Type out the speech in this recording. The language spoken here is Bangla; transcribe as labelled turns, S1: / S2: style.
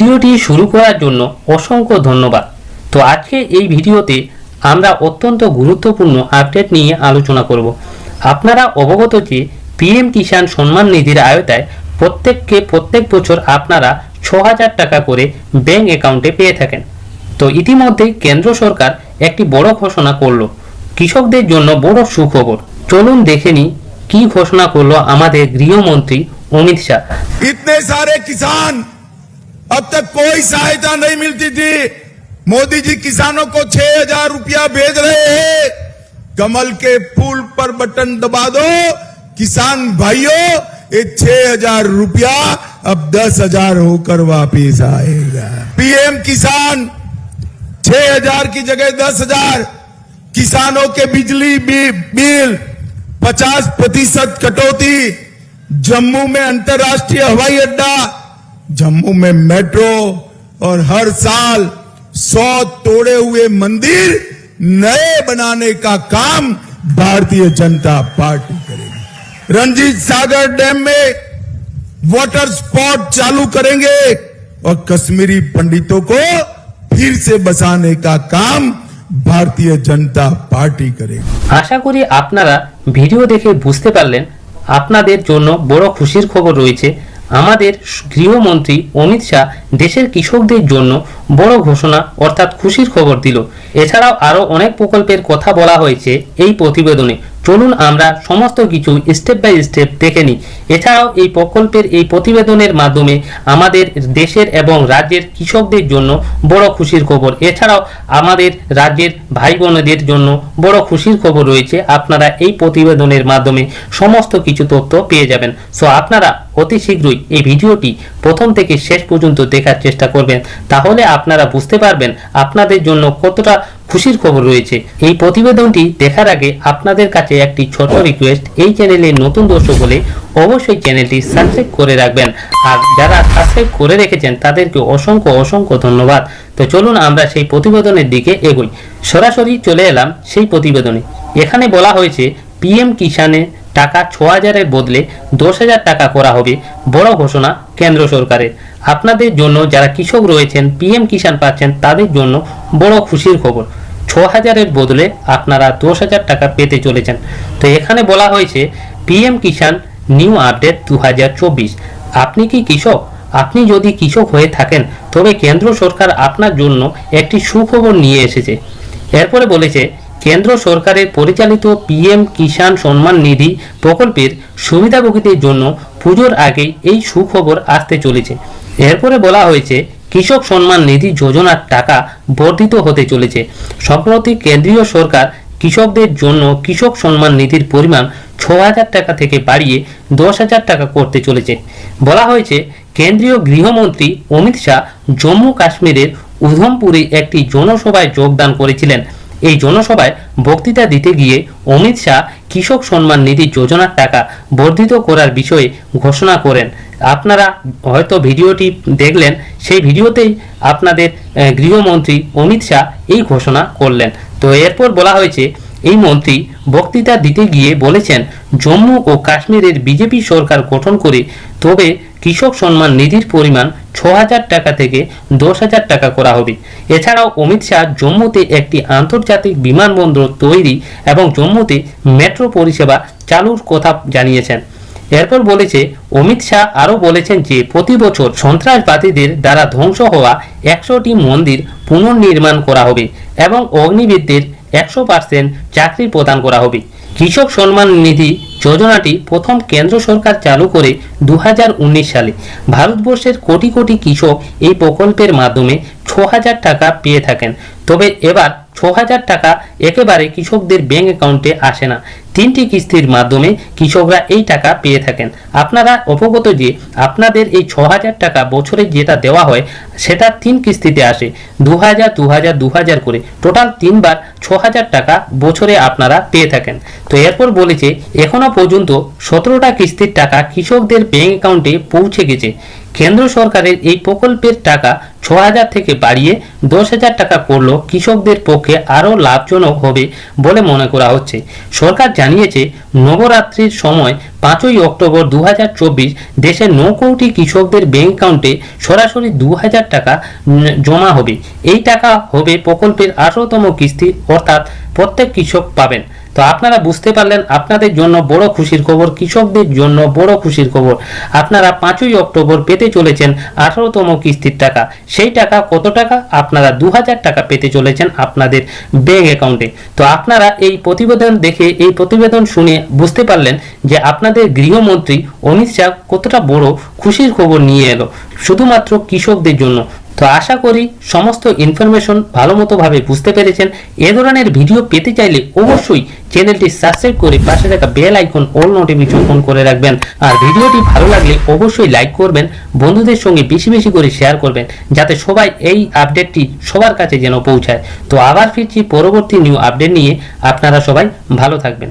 S1: ভিডিওটি শুরু করার জন্য অসংখ্য ধন্যবাদ। তো আজকে এই ভিডিওতে আমরা অত্যন্ত গুরুত্বপূর্ণ আপডেট নিয়ে আলোচনা করব। আপনারা অবগত যে পিএম কিষাণ সম্মান নিধির আয়তায় প্রত্যেককে প্রত্যেক বছর আপনারা ছ হাজার টাকা করে ব্যাঙ্ক অ্যাকাউন্টে পেয়ে থাকেন। তো ইতিমধ্যে কেন্দ্র সরকার একটি বড় ঘোষণা করল। কৃষকদের জন্য বড় সুখবর। চলুন দেখে নি কি ঘোষণা করল আমাদের গৃহমন্ত্রী অমিত শাহ।
S2: ইতনে সারে কিষাণ अब तक कोई सहायता नहीं मिलती थी। मोदी जी किसानों को छह हज़ार रुपया भेज रहे हैं। कमल के फूल पर बटन दबा दो। किसान भाइयों, ये छह हज़ार रुपया अब दस हज़ार होकर वापिस आएगा। पीएम किसान, छह हज़ार की जगह दस हज़ार। किसानों के बिजली बिल, पचास प्रतिशत कटौती। जम्मू में अंतर्राष्ट्रीय हवाई अड्डा जम्मू में मेट्रो और हर साल सौ तोड़े हुए मंदिर नए बनाने का काम भारतीय जनता पार्टी करेगी रंजीत सागर डैम में वाटर स्पॉट चालू करेंगे और कश्मीरी पंडितों को फिर से बसाने का काम भारतीय जनता पार्टी करेगी
S1: আশা করি আপনারা ভিডিও দেখে বুঝতে পারলেন আপনাদের জন্য বড় খুশির খবর রয়েছে আমাদের গৃহমন্ত্রী অমিত শাহ দেশের কৃষকদের জন্য বড় ঘোষণা অর্থাৎ খুশির খবর দিল। এছাড়াও আরও অনেক প্রকল্পের কথা বলা হয়েছে এই প্রতিবেদনে। চলুন আমরা সমস্ত কিছু স্টেপ বাই স্টেপ দেখে নিই। এছাড়াও এই প্রকল্পের এই প্রতিবেদনের মাধ্যমে আমাদের দেশের এবং রাজ্যের কৃষকদের জন্য বড় খুশির খবর। এছাড়াও আমাদের রাজ্যের ভাই বোনদের জন্য বড় খুশির খবর রয়েছে। আপনারা এই প্রতিবেদনের মাধ্যমে সমস্ত কিছু তথ্য পেয়ে যাবেন। সো আপনারা অতি শীঘ্রই এই ভিডিওটি প্রথম থেকে শেষ পর্যন্ত দেখার চেষ্টা করবেন। তাহলে আপনারা বুঝতে পারবেন আপনাদের জন্য কতটা খুশির খবর রয়েছে। এই প্রতিবেদনটি দেখার আগে আপনাদের কাছে একটি ছোট রিকোয়েস্ট এই চ্যানেলে নতুন দর্শক হলে অবশ্যই চ্যানেলটি সাবস্ক্রাইব করে রাখবেন। আর যারা সাবস্ক্রাইব করে রেখেছেন, তাদেরকে অসংখ্য অসংখ্য ধন্যবাদ। তো চলুন আমরা সেই প্রতিবেদনের দিকে এগোই। সরাসরি চলে এলাম সেই প্রতিবেদনে। এখানে বলা হয়েছে পিএম কিষানে টাকা ছ হাজারের বদলে দশ হাজার টাকা করা হবে, বড় ঘোষণা কেন্দ্র সরকারের। আপনাদের জন্য যারা কৃষক রয়েছেন পিএম কিষাণ পাচ্ছেন, তাদের জন্য বড় খুশির খবর। ছ হাজারের বদলে আপনারা দশ হাজার টাকা পেতে চলেছেন। তো এখানে বলা হয়েছে, পিএম কিষাণ নিউ আপডেট দু হাজার চব্বিশ। আপনি কি কৃষক? আপনি যদি কৃষক হয়ে থাকেন, তবে কেন্দ্র সরকার আপনার জন্য একটি সুখবর নিয়ে এসেছে। এরপরে বলেছে, কেন্দ্র সরকারের পরিচালিত পিএম কিষাণ সম্মান নিধি প্রকল্পের সুবিধাভোগীদের জন্য পুজোর আগেই এই সুখবর আসতে চলেছে। এরপরে বলা হয়েছে কৃষক সম্মান নিধি যোজনার টাকা বর্ধিত হতে চলেছে। সম্প্রতি কেন্দ্রীয় সরকার কৃষকদের জন্য কৃষক সম্মান নিধির পরিমাণ ছ হাজার টাকা থেকে বাড়িয়ে দশ হাজার টাকা করতে চলেছে। বলা হয়েছে, কেন্দ্রীয় গৃহমন্ত্রী অমিত শাহ জম্মু কাশ্মীরের উধমপুরে একটি জনসভায় যোগদান করেছিলেন। এই জনসভায় বক্তৃতা দিতে গিয়ে অমিত শাহ কৃষক সম্মান নিধি যোজনার টাকা বর্ধিত করার বিষয়ে ঘোষণা করেন। আপনারা হয়তো ভিডিওটি দেখলেন, সেই ভিডিওতেই আপনাদের গৃহমন্ত্রী অমিত শাহ এই ঘোষণা করলেন। তো এরপর বলা হয়েছে, এই মন্ত্রী বক্তৃতা দিতে গিয়ে বলেছেন, জম্মু ও কাশ্মীরের বিজেপি সরকার গঠন করে তবে কৃষক সম্মান নিধির পরিমাণ ছ হাজার টাকা থেকে দশ হাজার টাকা করা হবে। এছাড়াও অমিত শাহ জম্মুতে একটি আন্তর্জাতিক বিমানবন্দর তৈরি এবং জম্মুতে মেট্রো পরিষেবা চালুর কথা জানিয়েছেন। এরপর বলেছে, অমিত শাহ আরও বলেছেন যে, প্রতি বছর সন্ত্রাসবাদীদের দ্বারা ধ্বংস হওয়া একশোটি মন্দির পুনর্নির্মাণ করা হবে এবং অগ্নিবিদদের একশো পার্সেন্ট চাকরি প্রদান করা হবে। কৃষক সম্মান নিধি যোজনাটি প্রথম কেন্দ্র সরকার চালু করে দু সালে। ভারতবর্ষের কোটি কোটি কৃষক এই প্রকল্পের মাধ্যমে ছ হাজার টাকা পেয়ে থাকেন। তবে এবার ছ হাজার টাকা একেবারে কৃষকদের ব্যাংক অ্যাকাউন্টে আসে না। তিনটি কিস্তির মাধ্যমে কৃষকরা এই টাকা পেয়ে থাকেন। আপনারা অবগত যে আপনাদের এই ছ হাজার টাকা বছরে যেটা দেওয়া হয়, সেটা তিন কিস্তিতে আসে। দু হাজার দু হাজার দু হাজার করে টোটাল তিনবার ছ হাজার টাকা বছরে আপনারা পেয়ে থাকেন। তো এরপর বলেছে, এখনও পর্যন্ত সতেরোটা কিস্তির টাকা কৃষকদের ব্যাংক অ্যাকাউন্টে পৌঁছে গেছে। কেন্দ্র সরকারের এই প্রকল্পের টাকা ছ হাজার থেকে বাড়িয়ে দশ হাজার টাকা করলেও কৃষকদের পক্ষে আরও লাভজনক হবে বলে মনে করা হচ্ছে। সরকার জানিয়েছে, নবরাত্রির সময় পাঁচই অক্টোবর দু দেশের ন কোটি কৃষকদের ব্যাংক অ্যাকাউন্টে সরাসরি দু হাজার টাকা জমা হবে। এই টাকা হবে প্রকল্পের আঠারোতম কিস্তি, অর্থাৎ প্রত্যেক কৃষক পাবেন। তো আপনারা বুঝতে পারলেন, আপনাদের জন্য বড় খুশির খবর, কৃষকদের জন্য বড় খুশির খবর। আপনারা পাঁচই অক্টোবর পেতে চলেছেন আঠারোতম কিস্তির টাকা। সেই টাকা কত টাকা আপনারা দু হাজার টাকা পেতে চলেছেন আপনাদের ব্যাঙ্ক অ্যাকাউন্টে তো আপনারা এই প্রতিবেদন দেখে, এই প্রতিবেদন শুনে বুঝতে পারলেন যে আপনাদের গৃহমন্ত্রী অমিত শাহ কতটা বড় খুশির খবর নিয়ে এলো। শুধুমাত্র কৃষকদের জন্য। তো আশা করি সমস্ত ইনফরমেশন ভালো মতো ভাবে বুঝতে পেরেছেন। এ ধরনের ভিডিও পেতে চাইলে অবশ্যই চ্যানেলটি সাবস্ক্রাইব করে পাশে থাকা bell icon all notification on করে রাখবেন। আর ভিডিওটি ভালো লাগলে অবশ্যই লাইক করবেন, বন্ধুদের সঙ্গে বেশি বেশি করে শেয়ার করবেন, যাতে সবাই এই আপডেটটি সবার কাছে যেন পৌঁছায়। তো আবার ফিরছি পরবর্তী নিউ আপডেট নিয়ে। আপনারা সবাই ভালো থাকবেন।